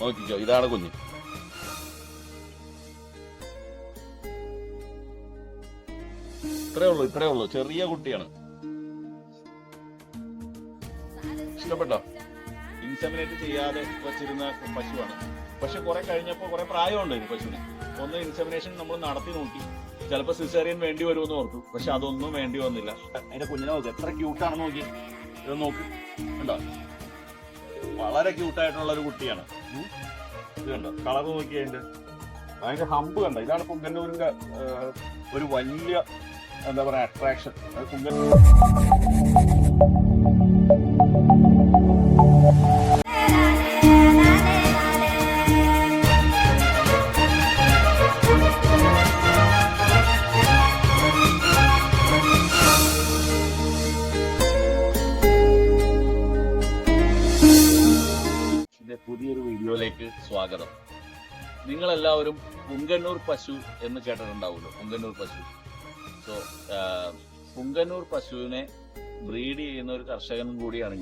നോക്കിക്കോ ഇതാണ് കുഞ്ഞ് ഇത്രേ ഉള്ളൂ ഇത്രേ ഉള്ളൂ ചെറിയ കുട്ടിയാണ്. ഇഷ്ടപ്പെട്ടോ? ഇൻസെമിനേറ്റ് ചെയ്യാതെ വെച്ചിരുന്ന പശുവാണ്. പക്ഷെ കുറെ കഴിഞ്ഞപ്പോ കുറെ പ്രായമുണ്ട് ഇതിന് പശുവിന്. ഒന്ന് ഇൻസെമിനേഷൻ നമ്മൾ നടത്തി നോക്കി. ചിലപ്പോ സിസേറിയൻ വേണ്ടി വരുമെന്ന് ഓർത്തു. പക്ഷെ അതൊന്നും വേണ്ടി വന്നില്ല. അതിന്റെ കുഞ്ഞിനെ നോക്ക്. എത്ര ക്യൂട്ടാണെന്ന് നോക്കി. ഇത് നോക്ക്. കണ്ടോ? വളരെ ക്യൂട്ടായിട്ടുള്ള ഒരു കുട്ടിയാണ്. ഇത് കണ്ടോ? നോക്കി അതിന്റെ അതിന്റെ ഹമ്പ് കണ്ട? ഇതാണ് കുങ്കന്നൂരിന്റെ ഒരു വലിയ എന്താ പറയാ അട്രാക്ഷൻ പുങ്കന്നൂർ എന്റെ പുതിയൊരു വീഡിയോയിലേക്ക് സ്വാഗതം. നിങ്ങളെല്ലാവരും പുങ്കന്നൂർ പശു എന്ന് കേട്ടിട്ടുണ്ടാവുമല്ലോ പുങ്കന്നൂർ പശു. സോ പുങ്കന്നൂർ പശുവിനെ ബ്രീഡ് ചെയ്യുന്ന ഒരു കർഷകനും കൂടിയാണ്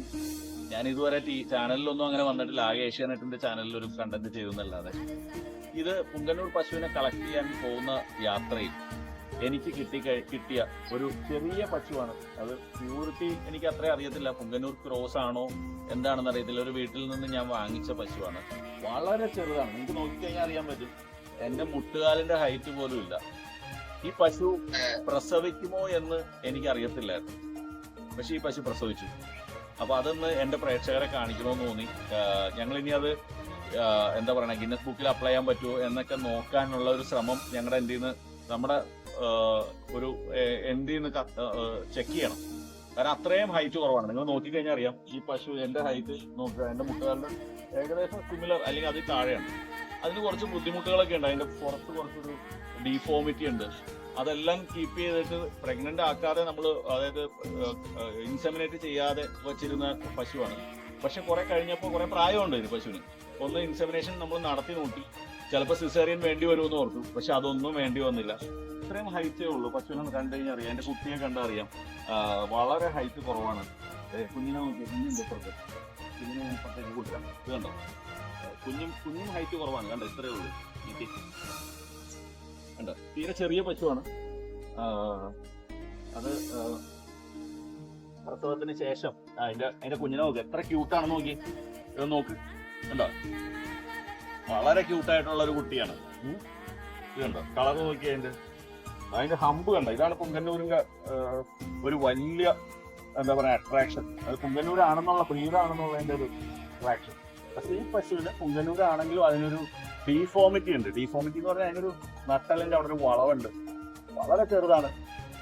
ഞാൻ. ഇതുവരെ ടി ചാനലിലൊന്നും അങ്ങനെ വന്നിട്ടില്ല. ആകെ ഏഷ്യാനെറ്റിന്റെ ചാനലിൽ ഒരു കണ്ടന്റ് ചെയ്തെന്നല്ലാതെ ഇത് പുങ്കന്നൂർ പശുവിനെ കളക്ട് ചെയ്യാൻ പോകുന്ന യാത്രയിൽ എനിക്ക് കിട്ടി കിട്ടിയ ഒരു ചെറിയ പശുവാണ് അത് പ്യൂരിറ്റി എനിക്ക് അത്ര അറിയത്തില്ല. പുങ്കന്നൂർ ക്രോസ് ആണോ? എന്താണെന്ന് അറിയത്തില്ല. ഒരു വീട്ടിൽ നിന്ന് ഞാൻ വാങ്ങിച്ച പശുവാണ് വളരെ ചെറുതാണ്. നിങ്ങൾക്ക് നോക്കിക്കഴിഞ്ഞാൽ അറിയാൻ പറ്റും. എന്റെ മുട്ടുകാലിന്റെ ഹൈറ്റ് പോലും ഇല്ല. ഈ പശു പ്രസവിക്കുമോ എന്ന് എനിക്ക് അറിയത്തില്ലായിരുന്നു. പക്ഷെ ഈ പശു പ്രസവിച്ചു. അപ്പൊ അതൊന്ന് എന്റെ പ്രേക്ഷകരെ കാണിക്കണമെന്ന് തോന്നി. ഞങ്ങൾ ഇനി അത് എന്താ പറയുക ഗിന്നസ് ബുക്കിൽ അപ്ലൈ ചെയ്യാൻ പറ്റുമോ എന്നൊക്കെ നോക്കാനുള്ള ഒരു ശ്രമം ഞങ്ങളുടെ എന്റെ നമ്മുടെ ഒരു നിന്ന് ചെക്ക് ചെയ്യണം. കാരണം അത്രയും ഹൈറ്റ് കുറവാണ്. നിങ്ങൾ നോക്കി കഴിഞ്ഞാൽ അറിയാം. ഈ പശു എന്റെ ഹൈറ്റ് നോക്കുക എന്റെ മുട്ടുകാലിന്റെ ഏകദേശം സിമിലർ അല്ലെങ്കിൽ അതിൽ താഴെയാണ്. അതിന് കുറച്ച് ബുദ്ധിമുട്ടുകളൊക്കെ ഉണ്ട്. അതിന്റെ പുറത്ത് കുറച്ചൊരു ഡീഫോമിറ്റി ഉണ്ട്. അതെല്ലാം കീപ്പ് ചെയ്തിട്ട് പ്രഗ്നന്റ് ആക്കാതെ നമ്മൾ അതായത് ഇൻസെമിനേറ്റ് ചെയ്യാതെ വെച്ചിരുന്ന പശുവാണ്. പക്ഷെ കുറെ കഴിഞ്ഞപ്പോൾ കുറെ പ്രായമുണ്ട് ഇതിന് പശുവിന്. ഒന്ന് ഇൻസെമിനേഷൻ നമ്മൾ നടത്തി നോക്കി. ചിലപ്പോൾ സിസേറിയൻ വേണ്ടി വരുമെന്ന് ഓർത്തു. പക്ഷെ അതൊന്നും വേണ്ടി വന്നില്ല. ഇത്രയും ഹൈറ്റേ ഉള്ളൂ. പശുവിനെ കണ്ടു കഴിഞ്ഞാൽ അറിയാം. എന്റെ കുട്ടിയെ കണ്ടാൽ അറിയാം. വളരെ ഹൈറ്റ് കുറവാണ്. കുഞ്ഞിനെ നോക്കി. കുഞ്ഞിന്റെ ഇപ്പുറത്ത്. കുഞ്ഞിനെ ഇപ്പുറത്തേക്ക് കൊടുക്കാം. ഇത് കണ്ടോ? കുഞ്ഞും കുഞ്ഞും ഹൈറ്റ് കുറവാണ്. കണ്ടോ? ഇത്രയേ ഉള്ളൂ. കണ്ടോ? തീരെ ചെറിയ പശുവാണ്. അത് പ്രസവത്തിന് ശേഷം. അതിന്റെ അതിന്റെ കുഞ്ഞിനെ നോക്ക്. എത്ര ക്യൂട്ടാണെന്ന് നോക്കി. ഇത് നോക്ക്. കണ്ടോ? വളരെ ക്യൂട്ടായിട്ടുള്ള ഒരു കുട്ടിയാണ്. ഇത് കണ്ടോ? കളർ നോക്കി അതിന്റെ ഹമ്പ് കണ്ട? ഇതാണ് പുങ്കന്നൂരിന്റെ ഒരു വലിയ എന്താ പറയാ അട്രാക്ഷൻ അത് പുങ്കന്നൂരാണെന്നുള്ള ബ്രീഡാണെന്നുള്ളതിന്റെ ഒരു അട്രാക്ഷൻ പക്ഷേ ഈ പശുവിന് പുങ്കന്നൂരാണെങ്കിലും അതിനൊരു ഡീഫോമിറ്റി ഉണ്ട്. ഡീഫോമിറ്റി എന്ന് പറഞ്ഞാൽ അതിനൊരു നട്ടലിന്റെ അവിടെ ഒരു വളവുണ്ട്. വളരെ ചെറുതാണ്.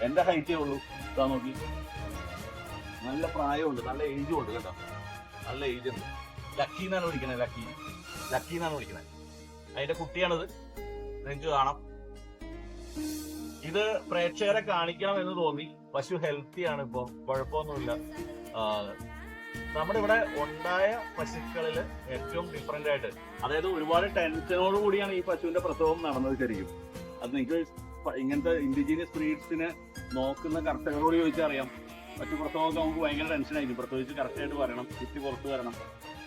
എന്റെ ഹൈറ്റേ ഉള്ളൂ. ഇതാ നോക്കി. നല്ല പ്രായമുണ്ട്. നല്ല ഏജും ഉണ്ട് കേട്ടോ. നല്ല ഏജ് ഉണ്ട്. ലക്കി എന്നാണ് ലക്കി ലക്കി എന്നാണ് വിളിക്കണത് അതിന്റെ കുട്ടിയാണിത്. നിങ്ങൾക്ക് കാണാം. ഇത് പ്രേക്ഷകരെ കാണിക്കണം എന്ന് തോന്നി. പശു ഹെൽത്തി ആണ് ഇപ്പൊ. കുഴപ്പമൊന്നുമില്ല. നമ്മുടെ ഇവിടെ ഉണ്ടായ പശുക്കളിൽ ഏറ്റവും ഡിഫറെന്റ് ആയിട്ട് അതായത് ഒരുപാട് ടെൻഷനോട് കൂടിയാണ് ഈ പശുവിന്റെ പ്രസവം നടന്നത് ശരിക്കും. അത് നിങ്ങൾക്ക് ഇങ്ങനത്തെ ഇൻഡിജീനിയസ് ബ്രീഡ്സിനെ നോക്കുന്ന കർഷകരോട് ചോദിച്ചാൽ അറിയാം പശു പ്രസവമൊക്കെ നമുക്ക് ഭയങ്കര ടെൻഷനായിരിക്കും പ്രത്യേകിച്ച് കറക്റ്റ് ആയിട്ട് വരണം ചുറ്റി പുറത്ത് വരണം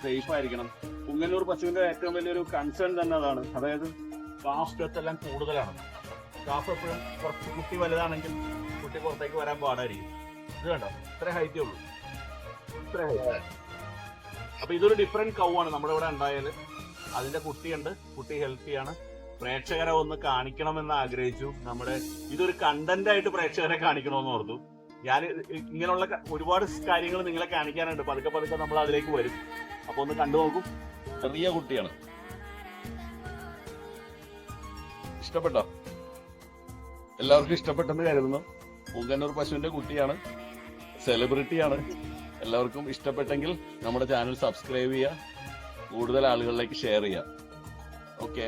സേഫ് ആയിരിക്കണം. പുങ്ങന്നൂർ പശുവിന്റെ ഏറ്റവും വലിയൊരു കൺസേൺ തന്നെ അതാണ്. അതായത് കാസ്റ്റ് ഡെത്ത് എല്ലാം കൂടുതലാണ്. കാഫ് എപ്പോഴും കുറച്ച് കുട്ടി വലുതാണെങ്കിൽ കുട്ടി പുറത്തേക്ക് വരാൻ പാടായിരിക്കും. ഇത് കണ്ടോ? ഇത്ര ഹൈറ്റേ ഉള്ളൂ. ഇത്ര ഹൈറ്റ് അപ്പൊ ഇതൊരു ഡിഫറെന്റ് കൗ ആണ് നമ്മുടെ ഇവിടെ ഉണ്ടായത്. അതിന്റെ കുട്ടിയുണ്ട്. കുട്ടി ഹെൽത്തിയാണ് പ്രേക്ഷകരെ ഒന്ന് കാണിക്കണമെന്ന് ആഗ്രഹിച്ചു. നമ്മുടെ ഇതൊരു കണ്ടന്റ് ആയിട്ട് പ്രേക്ഷകരെ കാണിക്കണമെന്ന് ഓർത്തു. ഞാൻ ഇങ്ങനെയുള്ള ഒരുപാട് കാര്യങ്ങൾ നിങ്ങളെ കാണിക്കാനുണ്ട്. പതുക്കെ പതുക്കെ നമ്മൾ അതിലേക്ക് വരും. അപ്പൊ ഒന്ന് കണ്ടു നോക്കും. ചെറിയ കുട്ടിയാണ്. ഇഷ്ടപ്പെട്ടോ? എല്ലാവർക്കും ഇഷ്ടപ്പെട്ടെന്ന് കരുതുന്നു. പൂങ്കന്നൂർ പശുവിന്റെ കുട്ടിയാണ്. സെലിബ്രിറ്റിയാണ് എല്ലാവർക്കും ഇഷ്ടപ്പെട്ടെങ്കിൽ നമ്മുടെ ചാനൽ സബ്സ്ക്രൈബ് ചെയ്യുക. കൂടുതൽ ആളുകളിലേക്ക് ഷെയർ ചെയ്യുക. ഓക്കെ